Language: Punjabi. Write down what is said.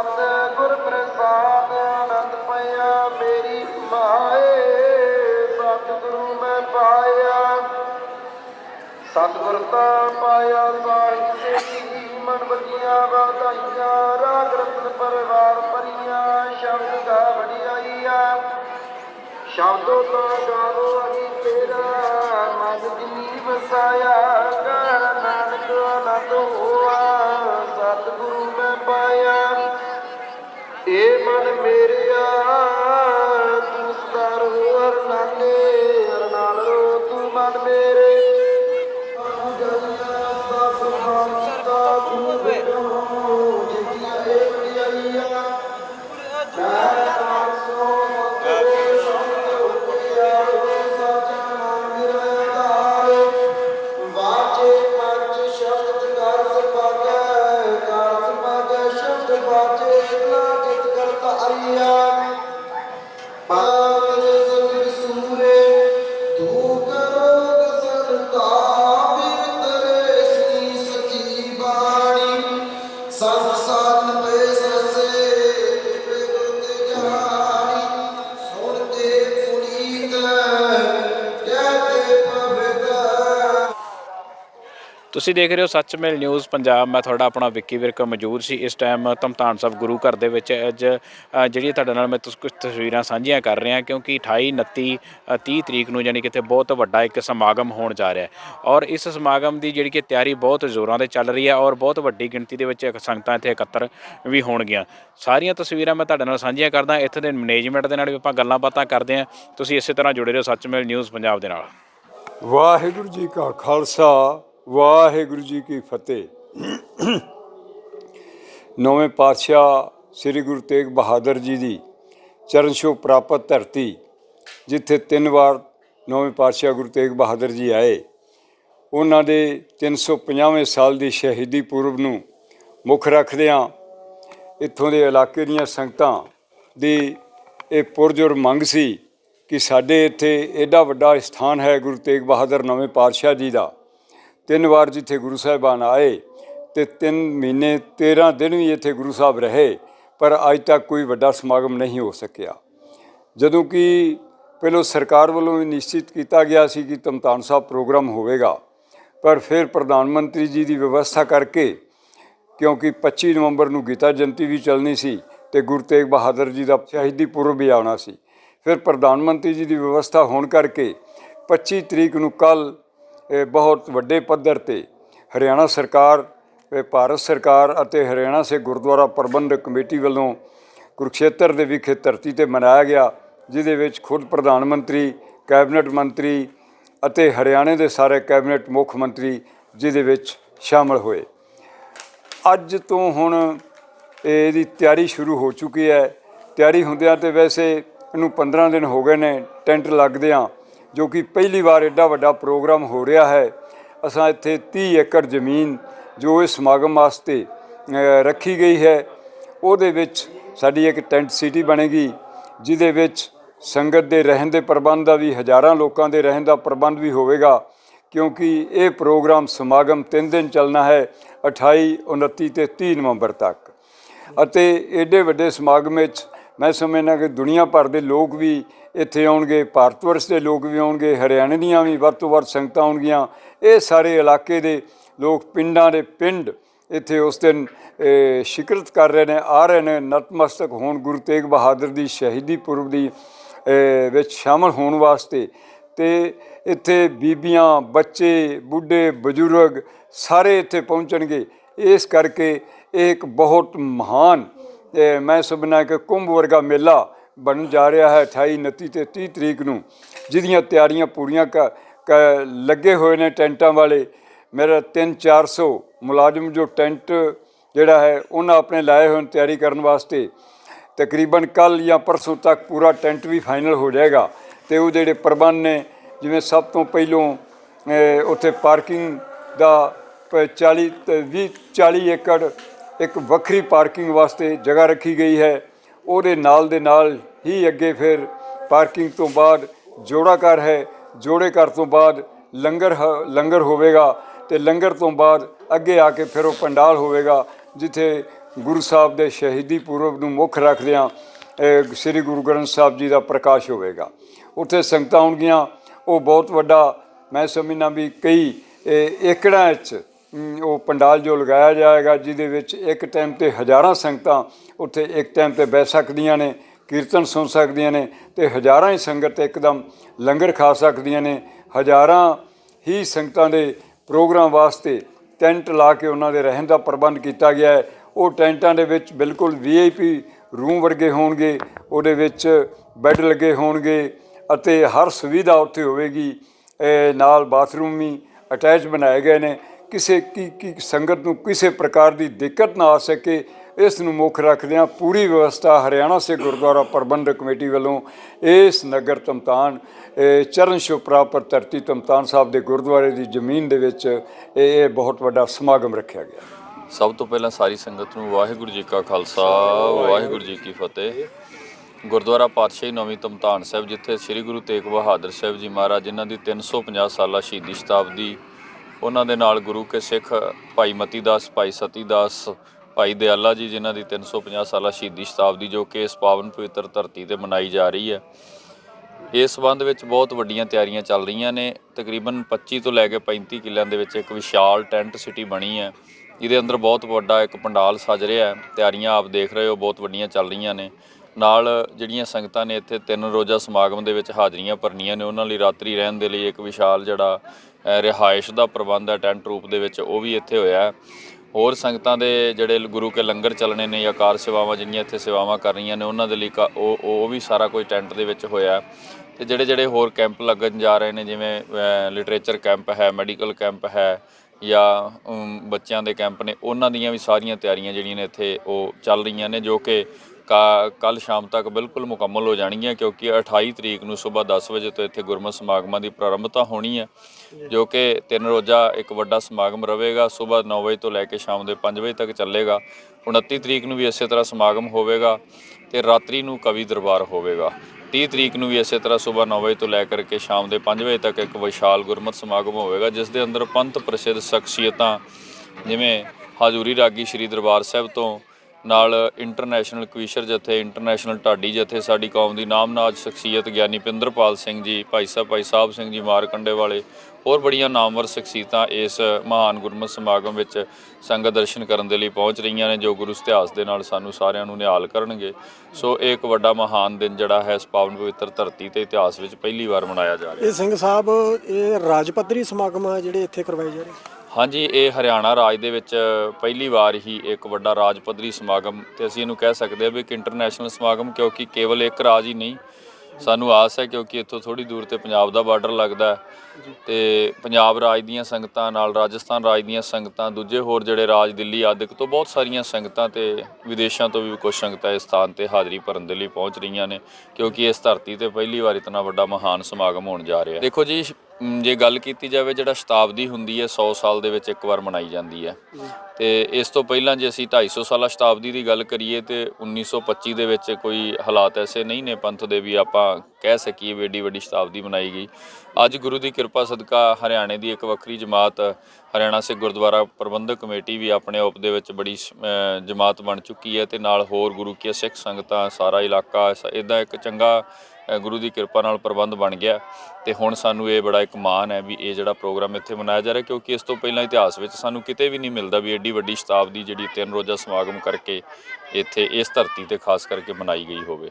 ਸਤਿਗੁਰ ਪ੍ਰਸਾਦ ਆਨੰਦ ਪਿਆ ਮੇਰੀ ਮਾਏ, ਸਤਿਗੁਰੂ ਮੈਂ ਪਾਇਆ। ਸਤਿਗੁਰ ਤਾਂ ਪਾਇਆ ਸਾਹਿਬ ਸੇਤੀ ਮਨ ਬਚੀਆਂ ਵਧਾਈਆਂ, ਰਾਗ ਰਤਨ ਪਰਿਵਾਰ ਪਰੀਆਂ ਸ਼ਬਦ ਦਾ ਵਡਿਆਈਆ। ਸ਼ਬਦੋ ਤਾਂ ਗਾਵੋ ਅਗੀ ਤੇਰਾ, ਮਨ ਜਿਨੀ ਵਸਾਇਆ ਕਰ ਨਾਨਕ ਆਨੰਦ ਹੋਆ ਤੁਸੀਂ ਦੇਖ ਰਹੇ ਹੋ ਸੱਚਮੇਲ ਨਿਊਜ਼ ਪੰਜਾਬ। ਮੈਂ ਤੁਹਾਡਾ ਆਪਣਾ ਵਿੱਕੀ ਵਿਰਕ ਮੌਜੂਦ ਸੀ। ਇਸ ਟਾਈਮ ਧਮਤਾਨ ਸਾਹਿਬ ਗੁਰੂ ਘਰ ਦੇ ਵਿੱਚ ਅੱਜ ਅ, ਜਿਹੜੀ ਤੁਹਾਡੇ ਨਾਲ ਮੈਂ ਤੁਸ ਕੁਝ ਤਸਵੀਰਾਂ ਸਾਂਝੀਆਂ ਕਰ ਰਿਹਾ ਕਿਉਂਕਿ 28 29 ਅ, 30 ਤਰੀਕ ਨੂੰ ਯਾਨੀ ਕਿ ਇੱਥੇ ਬਹੁਤ ਵੱਡਾ ਇੱਕ ਸਮਾਗਮ ਹੋਣ ਜਾ ਰਿਹਾ ਹੈ। ਔਰ ਇਸ ਸਮਾਗਮ ਦੀ ਜਿਹੜੀ ਕਿ ਤਿਆਰੀ ਬਹੁਤ ਜ਼ੋਰਾਂ ਤੇ ਚੱਲ ਰਹੀ ਹੈ ਔਰ ਬਹੁਤ ਵੱਡੀ ਗਿਣਤੀ ਦੇ ਵਿੱਚ ਸੰਗਤਾਂ ਇੱਥੇ ਇਕੱਤਰ ਵੀ ਹੋਣਗੀਆਂ। ਸਾਰੀਆਂ ਤਸਵੀਰਾਂ ਮੈਂ ਤੁਹਾਡੇ ਨਾਲ ਸਾਂਝੀਆਂ ਕਰਦਾ। ਇੱਥੇ ਦੇ ਮੈਨੇਜਮੈਂਟ ਦੇ ਨਾਲ ਵੀ ਆਪਾਂ ਗੱਲਾਂ ਬਾਤਾਂ ਕਰਦੇ ਹਾਂ। ਤੁਸੀਂ ਇਸੇ ਤਰ੍ਹਾਂ ਜੁੜੇ ਰਹੋ ਸੱਚਮੇਲ ਨਿਊਜ਼ ਪੰਜਾਬ ਦੇ ਨਾਲ। ਵਾਹਿਗੁਰੂ ਜੀ ਕਾ ਖਾਲਸਾ। ਵਾਹਿਗੁਰੂ ਜੀ ਕੀ ਫਤਿਹ। ਨੌਵੇਂ ਪਾਤਸ਼ਾਹ ਸ੍ਰੀ ਗੁਰੂ ਤੇਗ ਬਹਾਦਰ ਜੀ ਦੀ ਚਰਨ ਛੋਹ ਪ੍ਰਾਪਤ ਧਰਤੀ, ਜਿੱਥੇ ਤਿੰਨ ਵਾਰ ਨੌਵੇਂ ਪਾਤਸ਼ਾਹ ਗੁਰੂ ਤੇਗ ਬਹਾਦਰ ਜੀ ਆਏ। ਉਹਨਾਂ ਦੇ 350ਵੇਂ ਸਾਲ ਦੀ ਸ਼ਹੀਦੀ ਪੁਰਬ ਨੂੰ ਮੁੱਖ ਰੱਖਦਿਆਂ ਇੱਥੋਂ ਦੇ ਇਲਾਕੇ ਦੀਆਂ ਸੰਗਤਾਂ ਦੀ ਇਹ ਪੁਰਜੁਰ ਮੰਗ ਸੀ ਕਿ ਸਾਡੇ ਇੱਥੇ ਐਡਾ ਵੱਡਾ ਸਥਾਨ ਹੈ ਗੁਰੂ ਤੇਗ ਬਹਾਦਰ ਨਵੇਂ ਪਾਤਸ਼ਾਹ ਜੀ ਦਾ। ਤਿੰਨ ਵਾਰ ਜਿੱਥੇ ਗੁਰੂ ਸਾਹਿਬਾਨ ਆਏ ਤੇ ਤਿੰਨ ਮਹੀਨੇ 13 ਦਿਨ ਵੀ ਇੱਥੇ ਗੁਰੂ ਸਾਹਿਬ ਰਹੇ, ਪਰ ਅੱਜ ਤੱਕ ਕੋਈ ਵੱਡਾ ਸਮਾਗਮ ਨਹੀਂ ਹੋ ਸਕਿਆ। ਜਦੋਂ ਕਿ ਪਹਿਲਾਂ ਸਰਕਾਰ ਵੱਲੋਂ ਵੀ ਨਿਸ਼ਚਿਤ ਕੀਤਾ ਗਿਆ ਸੀ ਕਿ ਤਮਤਾਨ ਸਾਹਿਬ ਪ੍ਰੋਗਰਾਮ ਹੋਵੇਗਾ, ਪਰ ਫਿਰ ਪ੍ਰਧਾਨ ਮੰਤਰੀ ਜੀ ਦੀ ਵਿਵਸਥਾ ਕਰਕੇ, ਕਿਉਂਕਿ 25 ਨਵੰਬਰ ਨੂੰ ਗੀਤਾ ਜਯੰਤੀ ਵੀ ਚੱਲਣੀ ਸੀ ਤੇ ਗੁਰੂ ਤੇਗ ਬਹਾਦਰ ਜੀ ਦਾ ਸ਼ਹੀਦੀ ਪੁਰਬ ਵੀ ਆਉਣਾ ਸੀ, ਫਿਰ ਪ੍ਰਧਾਨ ਮੰਤਰੀ ਜੀ ਦੀ ਵਿਵਸਥਾ ਹੋਣ ਕਰਕੇ 25 ਤਰੀਕ ਨੂੰ ਕੱਲ ਬਹੁਤ ਵੱਡੇ ਪੱਧਰ ਤੇ ਹਰਿਆਣਾ ਸਰਕਾਰ, ਇਹ ਭਾਰਤ ਸਰਕਾਰ ਅਤੇ ਹਰਿਆਣਾ ਸੇ ਗੁਰਦੁਆਰਾ ਪ੍ਰਬੰਧਕ ਕਮੇਟੀ ਵੱਲੋਂ ਕੁਰਕਸ਼ੇਤਰ ਦੇ ਵਿਖੇ ਧਰਤੀ ਤੇ ਮਨਾਇਆ ਗਿਆ, ਜਿਹਦੇ ਵਿੱਚ ਖੁਦ ਪ੍ਰਧਾਨ ਮੰਤਰੀ, ਕੈਬਨਿਟ ਮੰਤਰੀ ਅਤੇ ਹਰਿਆਣੇ ਦੇ ਸਾਰੇ ਕੈਬਨਿਟ ਮੁੱਖ ਮੰਤਰੀ ਜਿਹਦੇ ਵਿੱਚ ਸ਼ਾਮਲ ਹੋਏ। ਅੱਜ ਤੋਂ ਹੁਣ ਇਹਦੀ ਤਿਆਰੀ ਸ਼ੁਰੂ ਹੋ ਚੁੱਕੀ ਹੈ। ਤਿਆਰੀ ਹੁੰਦਿਆਂ ਤੇ ਵੈਸੇ ਇਹਨੂੰ 15 ਦਿਨ ਹੋ ਗਏ ਨੇ, ਟੈਂਟ ਲੱਗਦਿਆਂ ਜੋ ਕਿ ਪਹਿਲੀ ਵਾਰ ਐਡਾ ਵੱਡਾ ਪ੍ਰੋਗਰਾਮ ਹੋ ਰਿਹਾ ਹੈ। ਅਸਾਂ ਇੱਥੇ 30 ਏਕੜ ਜ਼ਮੀਨ ਜੋ ਇਸ ਸਮਾਗਮ ਵਾਸਤੇ ਰੱਖੀ ਗਈ ਹੈ। ਉਹਦੇ ਵਿੱਚ ਸਾਡੀ ਇੱਕ ਟੈਂਟ ਸਿਟੀ ਬਣੇਗੀ, ਜਿਹਦੇ ਵਿੱਚ ਸੰਗਤ ਦੇ ਰਹਿਣ ਦੇ ਪ੍ਰਬੰਧ ਦਾ ਵੀ, ਹਜ਼ਾਰਾਂ ਲੋਕਾਂ ਦੇ ਰਹਿਣ ਦਾ ਪ੍ਰਬੰਧ ਵੀ ਹੋਵੇਗਾ, ਕਿਉਂਕਿ ਇਹ ਪ੍ਰੋਗਰਾਮ ਸਮਾਗਮ 3 ਦਿਨ ਚੱਲਣਾ ਹੈ 28 29 ਤੇ 30 ਨਵੰਬਰ ਤੱਕ। ਅਤੇ ਐਡੇ ਵੱਡੇ ਸਮਾਗਮ ਵਿੱਚ ਮੈਂ ਸਮਝਦਾ ਕਿ ਦੁਨੀਆ ਭਰ ਦੇ ਲੋਕ ਵੀ ਇੱਥੇ ਆਉਣਗੇ, ਭਾਰਤ ਵਰਸ਼ ਦੇ ਲੋਕ ਵੀ ਆਉਣਗੇ, ਹਰਿਆਣੇ ਦੀਆਂ ਵੀ ਵੱਧ ਤੋਂ ਵੱਧ ਸੰਗਤਾਂ ਆਉਣਗੀਆਂ। ਇਹ ਸਾਰੇ ਇਲਾਕੇ ਦੇ ਲੋਕ, ਪਿੰਡਾਂ ਦੇ ਪਿੰਡ ਇੱਥੇ ਉਸ ਦਿਨ ਸ਼ਿਕਰਤ ਕਰ ਰਹੇ ਨੇ, ਆ ਰਹੇ ਨੇ। ਨਤਮਸਤਕ ਹੋਣ ਗੁਰੂ ਤੇਗ ਬਹਾਦਰ ਦੀ ਸ਼ਹੀਦੀ ਪੁਰਬ ਦੀ ਵਿੱਚ ਸ਼ਾਮਲ ਹੋਣ ਵਾਸਤੇ। ਤੇ ਇੱਥੇ ਬੀਬੀਆਂ, ਬੱਚੇ, ਬੁੱਢੇ, ਬਜ਼ੁਰਗ ਸਾਰੇ ਇੱਥੇ ਪਹੁੰਚਣਗੇ। ਇਸ ਕਰਕੇ ਇਹ ਇੱਕ ਬਹੁਤ ਮਹਾਨ ਇਹ ਮੈਂ ਸੁਭਨਾ ਕਿ ਕੁੰਭ ਵਰਗਾ ਮੇਲਾ ਬਣਨ ਜਾ ਰਿਹਾ ਹੈ 28 29 ਤੇ 30 ਤਰੀਕ ਨੂੰ, ਜਿਹਦੀਆਂ ਤਿਆਰੀਆਂ ਪੂਰੀਆਂ ਕ- ਕ- ਲੱਗੇ ਹੋਏ ਨੇ ਟੈਂਟਾਂ ਵਾਲੇ। ਮੇਰਾ 3-400 ਮੁਲਾਜ਼ਮ ਜੋ ਟੈਂਟ ਜਿਹੜਾ ਹੈ, ਉਹਨਾਂ ਆਪਣੇ ਲਾਏ ਹੋਏ ਨੇ ਤਿਆਰੀ ਕਰਨ ਵਾਸਤੇ। ਤਕਰੀਬਨ ਕੱਲ ਜਾਂ ਪਰਸੋਂ ਤੱਕ ਪੂਰਾ ਟੈਂਟ ਵੀ ਫਾਈਨਲ ਹੋ ਜਾਏਗਾ। ਤੇ ਉਹ ਜਿਹੜੇ ਪ੍ਰਬੰਧ ਨੇ, ਜਿਵੇਂ ਸਭ ਤੋਂ ਪਹਿਲੋਂ ਉੱਥੇ ਪਾਰਕਿੰਗ ਦਾ, ਪ- 40 ਤੇ 20 40 ਏਕੜ ਇੱਕ ਵੱਖਰੀ ਪਾਰਕਿੰਗ ਵਾਸਤੇ ਜਗ੍ਹਾ ਰੱਖੀ ਗਈ ਹੈ। ਉਹਦੇ ਨਾਲ ਦੇ ਨਾਲ ਹੀ ਅੱਗੇ ਫਿਰ ਪਾਰਕਿੰਗ ਤੋਂ ਬਾਅਦ ਜੋੜਾ ਘਰ ਹੈ। ਜੋੜੇ ਘਰ ਤੋਂ ਬਾਅਦ ਲੰਗਰ ਹ- ਲੰਗਰ ਹੋਵੇਗਾ ਤੇ ਲੰਗਰ ਤੋਂ ਬਾਅਦ ਅੱਗੇ ਆ ਕੇ ਫਿਰ ਉਹ ਪੰਡਾਲ ਹੋਵੇਗਾ, ਜਿੱਥੇ ਗੁਰੂ ਸਾਹਿਬ ਦੇ ਸ਼ਹੀਦੀ ਪੁਰਬ ਨੂੰ ਮੁੱਖ ਰੱਖਦਿਆਂ ਸ੍ਰੀ ਗੁਰੂ ਗ੍ਰੰਥ ਸਾਹਿਬ ਜੀ ਦਾ ਪ੍ਰਕਾਸ਼ ਹੋਵੇਗਾ। ਉੱਥੇ ਸੰਗਤਾਂ ਆਉਣਗੀਆਂ। ਉਹ ਬਹੁਤ ਵੱਡਾ, ਮੈਂ ਸਮਝਣਾ ਵੀ ਕਈ ਏਕੜਾਂ ਵਿੱਚ ਉਹ ਪੰਡਾਲ ਜੋ ਲਗਾਇਆ ਜਾਏਗਾ, ਜਿਹਦੇ ਵਿੱਚ ਇੱਕ ਟਾਈਮ ਤੇ ਹਜ਼ਾਰਾਂ ਸੰਗਤਾਂ ਉੱਥੇ ਇੱਕ ਟਾਈਮ ਤੇ ਬਹਿ ਸਕਦੀਆਂ ਨੇ, ਕੀਰਤਨ ਸੁਣ ਸਕਦੀਆਂ ਨੇ ਤੇ ਹਜ਼ਾਰਾਂ ਹੀ ਸੰਗਤ ਇੱਕਦਮ ਲੰਗਰ ਖਾ ਸਕਦੀਆਂ ਨੇ। ਹਜ਼ਾਰਾਂ ਹੀ ਸੰਗਤਾਂ ਦੇ ਪ੍ਰੋਗਰਾਮ ਵਾਸਤੇ ਟੈਂਟ ਲਾ ਕੇ ਉਹਨਾਂ ਦੇ ਰਹਿਣ ਦਾ ਪ੍ਰਬੰਧ ਕੀਤਾ ਗਿਆ ਹੈ। ਉਹ ਟੈਂਟਾਂ ਦੇ ਵਿੱਚ ਬਿਲਕੁਲ ਵੀਆਈਪੀ ਰੂਮ ਵਰਗੇ ਹੋਣਗੇ, ਉਹਦੇ ਵਿੱਚ ਬੈੱਡ ਲੱਗੇ ਹੋਣਗੇ ਅਤੇ ਹਰ ਸੁਵਿਧਾ ਉੱਥੇ ਹੋਵੇਗੀ। ਨਾਲ ਬਾਥਰੂਮ ਵੀ ਅਟੈਚ ਬਣਾਏ ਗਏ ਨੇ। ਕਿਸੇ ਕੀ ਕੀ ਸੰਗਤ ਨੂੰ ਕਿਸੇ ਪ੍ਰਕਾਰ ਦੀ ਦਿੱਕਤ ਨਾ ਆ ਸਕੇ, ਇਸ ਨੂੰ ਮੁੱਖ ਰੱਖਦਿਆਂ ਪੂਰੀ ਵਿਵਸਥਾ ਹਰਿਆਣਾ ਸੇ ਗੁਰਦੁਆਰਾ ਪ੍ਰਬੰਧਕ ਕਮੇਟੀ ਵੱਲੋਂ ਇਸ ਨਗਰ ਤਮਤਾਨ ਚਰਨ ਛੋਹ ਪਰ ਧਰਤੀ ਤਮਤਾਨ ਸਾਹਿਬ ਦੇ ਗੁਰਦੁਆਰੇ ਦੀ ਜ਼ਮੀਨ ਦੇ ਵਿੱਚ ਇਹ ਇਹ ਬਹੁਤ ਵੱਡਾ ਸਮਾਗਮ ਰੱਖਿਆ ਗਿਆ। ਸਭ ਤੋਂ ਪਹਿਲਾਂ ਸਾਰੀ ਸੰਗਤ ਨੂੰ ਵਾਹਿਗੁਰੂ ਜੀ ਕਾ ਖਾਲਸਾ, ਵਾਹਿਗੁਰੂ ਜੀ ਕੀ ਫਤਿਹ। ਗੁਰਦੁਆਰਾ ਪਾਤਸ਼ਾਹੀ ਨੌਵੀਂ ਤਮਤਾਨ ਸਾਹਿਬ, ਜਿੱਥੇ ਸ੍ਰੀ ਗੁਰੂ ਤੇਗ ਬਹਾਦਰ ਸਾਹਿਬ ਜੀ ਮਹਾਰਾਜ, ਜਿਨ੍ਹਾਂ ਦੀ 350 ਸਾਲਾ ਸ਼ਹੀਦੀ ਸ਼ਤਾਬਦੀ ਉਹਨਾਂ ਦੇ ਨਾਲ ਗੁਰੂ ਕੇ ਸਿੱਖ ਭਾਈ ਮਤੀ ਦਾਸ, ਭਾਈ ਸਤੀ ਦਾਸ, ਭਾਈ ਦਿਆਲਾ ਜੀ, ਜਿਨ੍ਹਾਂ ਦੀ 350 ਸਾਲਾ ਸ਼ਹੀਦੀ ਸ਼ਤਾਬਦੀ ਜੋ ਕਿ ਇਸ ਪਾਵਨ ਪਵਿੱਤਰ ਧਰਤੀ ਤੇ ਮਨਾਈ ਜਾ ਰਹੀ ਹੈ। ਇਸ ਸੰਬੰਧ ਵਿੱਚ ਬਹੁਤ ਵੱਡੀਆਂ ਤਿਆਰੀਆਂ ਚੱਲ ਰਹੀਆਂ ਨੇ। ਤਕਰੀਬਨ 25 ਤੋਂ ਲੈ ਕੇ 35 ਕਿੱਲਿਆਂ ਦੇ ਵਿੱਚ ਇੱਕ ਵਿਸ਼ਾਲ ਟੈਂਟ ਸਿਟੀ ਬਣੀ ਹੈ। ਇਹਦੇ ਅੰਦਰ ਬਹੁਤ ਵੱਡਾ ਇੱਕ ਪੰਡਾਲ ਸਜ ਰਿਹਾ ਹੈ। ਤਿਆਰੀਆਂ ਆਪ ਦੇਖ ਰਹੇ ਹੋ, ਬਹੁਤ ਵੱਡੀਆਂ ਚੱਲ ਰਹੀਆਂ ਨੇ। ਨਾਲ ਜਿਹੜੀਆਂ ਸੰਗਤਾਂ ਨੇ ਇੱਥੇ ਤਿੰਨ ਰੋਜ਼ਾ ਸਮਾਗਮ ਦੇ ਵਿੱਚ ਹਾਜ਼ਰੀਆਂ ਭਰਨੀਆਂ ਨੇ, ਉਹਨਾਂ ਲਈ ਰਾਤਰੀ ਰਹਿਣ ਦੇ ਲਈ ਇੱਕ ਵਿਸ਼ਾਲ ਜਿਹੜਾ ਰਿਹਾਇਸ਼ ਦਾ ਪ੍ਰਬੰਧ ਹੈ, ਟੈਂਟ ਰੂਪ ਦੇ ਵਿੱਚ, ਉਹ ਵੀ ਇੱਥੇ ਹੋਇਆ ਹੋਰ ਸੰਗਤਾਂ ਦੇ ਜਿਹੜੇ ਗੁਰੂ ਕੇ ਲੰਗਰ ਚੱਲਣੇ ਨੇ ਜਾਂ ਕਾਰ ਸੇਵਾਵਾਂ ਜਿੰਨੀਆਂ ਇੱਥੇ ਸੇਵਾਵਾਂ ਕਰ ਰਹੀਆਂ ਨੇ, ਉਹਨਾਂ ਦੇ ਲਈ ਕਾ- ਉਹ ਉਹ ਵੀ ਸਾਰਾ ਕੁਝ ਟੈਂਟ ਦੇ ਵਿੱਚ ਹੋਇਆ ਹੈ। ਤੇ ਜਿਹੜੇ ਜਿਹੜੇ ਹੋਰ ਕੈਂਪ ਲੱਗਣ ਜਾ ਰਹੇ ਨੇ, ਜਿਵੇਂ ਲਿਟਰੇਚਰ ਕੈਂਪ ਹੈ, ਮੈਡੀਕਲ ਕੈਂਪ ਹੈ ਜਾਂ ਬੱਚਿਆਂ ਦੇ ਕੈਂਪ ਨੇ, ਉਹਨਾਂ ਦੀਆਂ ਵੀ ਸਾਰੀਆਂ ਤਿਆਰੀਆਂ ਜਿਹੜੀਆਂ ਨੇ ਇੱਥੇ ਉਹ ਚੱਲ ਰਹੀਆਂ ਨੇ, ਜੋ ਕਿ ਕੱਲ ਸ਼ਾਮ ਤੱਕ ਬਿਲਕੁਲ ਮੁਕੰਮਲ ਹੋ ਜਾਣਗੀਆਂ ਕਿਉਂਕਿ 28 ਤਰੀਕ ਨੂੰ ਸਵੇਰ 10 ਵਜੇ ਤੋਂ ਇੱਥੇ ਗੁਰਮਤਿ ਸਮਾਗਮਾਂ ਦੀ ਪ੍ਰਾਰੰਭਤਾ ਹੋਣੀ ਹੈ ਜੋ ਕਿ ਤਿੰਨ ਰੋਜ਼ਾ ਇੱਕ ਵੱਡਾ ਸਮਾਗਮ ਰਹੇਗਾ, ਸਵੇਰ 9 ਵਜੇ ਤੋਂ ਲੈ ਕੇ ਸ਼ਾਮ ਦੇ 5 ਵਜੇ ਤੱਕ ਚੱਲੇਗਾ। 29 ਤਰੀਕ ਨੂੰ ਵੀ ਇਸੇ ਤਰ੍ਹਾਂ ਸਮਾਗਮ ਹੋਵੇਗਾ ਤੇ ਰਾਤਰੀ ਨੂੰ ਕਵੀ ਦਰਬਾਰ ਹੋਵੇਗਾ। 30 ਤਰੀਕ ਨੂੰ ਵੀ ਇਸੇ ਤਰ੍ਹਾਂ ਸਵੇਰ 9 ਵਜੇ ਤੋਂ ਲੈ ਕਰਕੇ ਸ਼ਾਮ ਦੇ 5 ਵਜੇ ਤੱਕ ਇੱਕ ਵਿਸ਼ਾਲ ਗੁਰਮਤਿ ਸਮਾਗਮ ਹੋਵੇਗਾ, ਜਿਸ ਦੇ ਅੰਦਰ ਪੰਥ ਪ੍ਰਸਿੱਧ ਸ਼ਖਸੀਅਤਾਂ ਜਿਵੇਂ ਹਾਜ਼ੂਰੀ ਰਾਗੀ ਸ਼੍ਰੀ ਦਰਬਾਰ ਸਾਹਿਬ ਤੋਂ ਨਾਲ ਇੰਟਰਨੈਸ਼ਨਲ ਕਵੀਸ਼ਰ ਜਥੇ ਇੰਟਰਨੈਸ਼ਨਲ ਢਾਡੀ ਜਥੇ ਸਾਡੀ ਕੌਮ ਦੀ ਨਾਮਨਾਜ ਸ਼ਖਸੀਅਤ ਗਿਆਨੀ ਪਿੰਦਰਪਾਲ ਸਿੰਘ ਜੀ, ਭਾਈ ਸਾਹਿਬ ਭਾਈ ਸਾਹਿਬ ਸਿੰਘ ਜੀ ਮਾਰਕੰਡੇ ਵਾਲੇ, ਹੋਰ ਬੜੀਆਂ ਨਾਮਵਰ ਸ਼ਖਸੀਅਤਾਂ ਇਸ ਮਹਾਨ ਗੁਰਮਤਿ ਸਮਾਗਮ ਵਿੱਚ ਸੰਗਤ ਦਰਸ਼ਨ ਕਰਨ ਦੇ ਲਈ ਪਹੁੰਚ ਰਹੀਆਂ ਨੇ, ਜੋ ਗੁਰੂ ਇਤਿਹਾਸ ਦੇ ਨਾਲ ਸਾਨੂੰ ਸਾਰਿਆਂ ਨੂੰ ਨਿਹਾਲ ਕਰਨਗੇ। ਸੋ ਇਹ ਇੱਕ ਵੱਡਾ ਮਹਾਨ ਦਿਨ ਜਿਹੜਾ ਹੈ, ਇਸ ਪਾਵਨ ਪਵਿੱਤਰ ਧਰਤੀ ਤੇ ਇਤਿਹਾਸ ਵਿੱਚ ਪਹਿਲੀ ਵਾਰ ਮਨਾਇਆ ਜਾ ਰਿਹਾ। ਇਹ ਸਿੰਘ ਸਾਹਿਬ, ਇਹ ਰਾਜ ਪੱਧਰੀ ਸਮਾਗਮ ਆ ਜਿਹੜੇ ਇੱਥੇ ਕਰਵਾਏ ਜਾ ਰਹੇ। ਹਾਂਜੀ ਇਹ ਹਰਿਆਣਾ ਰਾਜ ਦੇ ਵਿੱਚ ਪਹਿਲੀ ਵਾਰ ਹੀ ਇੱਕ ਵੱਡਾ ਰਾਜ ਪੱਧਰੀ ਸਮਾਗਮ ਤੇ ਅਸੀਂ ਇਹਨੂੰ ਕਹਿ ਸਕਦੇ ਹਾਂ ਵੀ ਇੱਕ ਇੰਟਰਨੈਸ਼ਨਲ ਸਮਾਗਮ ਕਿਉਂਕਿ ਕੇਵਲ ਇੱਕ ਰਾਜ ਹੀ ਨਹੀਂ ਸਾਨੂੰ ਆਸ ਹੈ ਕਿਉਂਕਿ ਇੱਥੋਂ ਥੋੜੀ ਦੂਰ ਤੇ ਪੰਜਾਬ ਦਾ ਬਾਰਡਰ ਲੱਗਦਾ ਹੈ ਤੇ ਪੰਜਾਬ ਰਾਜ ਦੀਆਂ ਸੰਗਤਾਂ ਨਾਲ ਰਾਜਸਥਾਨ ਰਾਜ ਦੀਆਂ ਸੰਗਤਾਂ ਦੂਜੇ ਹੋਰ ਜਿਹੜੇ ਰਾਜ ਦਿੱਲੀ ਆਦਿਕ ਤੋਂ ਬਹੁਤ ਸਾਰੀਆਂ ਸੰਗਤਾਂ ਤੇ ਵਿਦੇਸ਼ਾਂ ਤੋਂ ਵੀ ਕੁਝ ਸੰਗਤਾਂ ਇਸ ਸਥਾਨ ਤੇ ਹਾਜ਼ਰੀ ਭਰਨ ਦੇ ਲਈ ਪਹੁੰਚ ਰਹੀਆਂ ਨੇ ਕਿਉਂਕਿ ਇਸ ਧਰਤੀ ਤੇ ਪਹਿਲੀ ਵਾਰ ਇਤਨਾ ਵੱਡਾ ਮਹਾਨ ਸਮਾਗਮ ਹੋਣ ਜਾ ਰਿਹਾ ਹੈ। ਦੇਖੋ ਜੀ ਜੇ ਗੱਲ ਕੀਤੀ ਜਾਵੇ ਜਿਹੜਾ ਸ਼ਤਾਬਦੀ ਹੁੰਦੀ ਹੈ 100 ਸਾਲ ਦੇ ਵਿੱਚ ਇੱਕ ਵਾਰ ਮਨਾਈ ਜਾਂਦੀ ਹੈ। ਤੇ ਇਸ ਤੋਂ ਪਹਿਲਾਂ ਜੇ ਅਸੀਂ 250 ਸਾਲਾ ਸ਼ਤਾਬਦੀ ਦੀ ਗੱਲ ਕਰੀਏ ਤੇ 1925 ਦੇ ਵਿੱਚ ਕੋਈ ਹਾਲਾਤ ਐਸੇ ਨਹੀਂ ਨੇ ਪੰਥ ਦੇ ਵੀ ਆਪਾਂ ਕਹਿ ਸਕੀਏ ਵੀ ਏਡੀ ਵੱਡੀ ਸ਼ਤਾਬਦੀ ਮਨਾਈ ਗਈ। ਅੱਜ ਗੁਰੂ ਦੀ ਕਿਰਪਾ ਸਦਕਾ ਹਰਿਆਣੇ ਦੀ ਇੱਕ ਵੱਖਰੀ ਜਮਾਤ, ਹਰਿਆਣਾ ਸਿੱਖ ਗੁਰਦੁਆਰਾ ਪ੍ਰਬੰਧਕ ਕਮੇਟੀ ਵੀ ਆਪਣੇ ਆਪ ਦੇ ਵਿੱਚ ਬੜੀ ਜਮਾਤ ਬਣ ਚੁੱਕੀ ਹੈ ਤੇ ਨਾਲ ਹੋਰ ਗੁਰੂ ਕੀ ਸਿੱਖ ਸੰਗਤਾਂ, ਸਾਰਾ ਇਲਾਕਾ ਇਦਾਂ ਇੱਕ ਚੰਗਾ ਗੁਰੂ ਦੀ ਕਿਰਪਾ ਨਾਲ ਪ੍ਰਬੰਧ ਬਣ ਗਿਆ ਤੇ ਹੁਣ ਸਾਨੂੰ ਇਹ ਬੜਾ ਇੱਕ ਮਾਣ ਹੈ ਵੀ ਇਹ ਜਿਹੜਾ ਪ੍ਰੋਗਰਾਮ ਇੱਥੇ ਮਨਾਇਆ ਜਾ ਰਿਹਾ ਕਿਉਂਕਿ ਇਸ ਤੋਂ ਪਹਿਲਾਂ ਇਤਿਹਾਸ ਵਿੱਚ ਸਾਨੂੰ ਕਿਤੇ ਵੀ ਨਹੀਂ ਮਿਲਦਾ ਵੀ ਐਡੀ ਵੱਡੀ ਸ਼ਤਾਬਦੀ ਜਿਹੜੀ ਤਿੰਨ ਰੋਜ਼ਾ ਸਮਾਗਮ ਕਰਕੇ ਇੱਥੇ ਇਸ ਧਰਤੀ ਤੇ ਖਾਸ ਕਰਕੇ ਮਨਾਈ ਗਈ ਹੋਵੇ।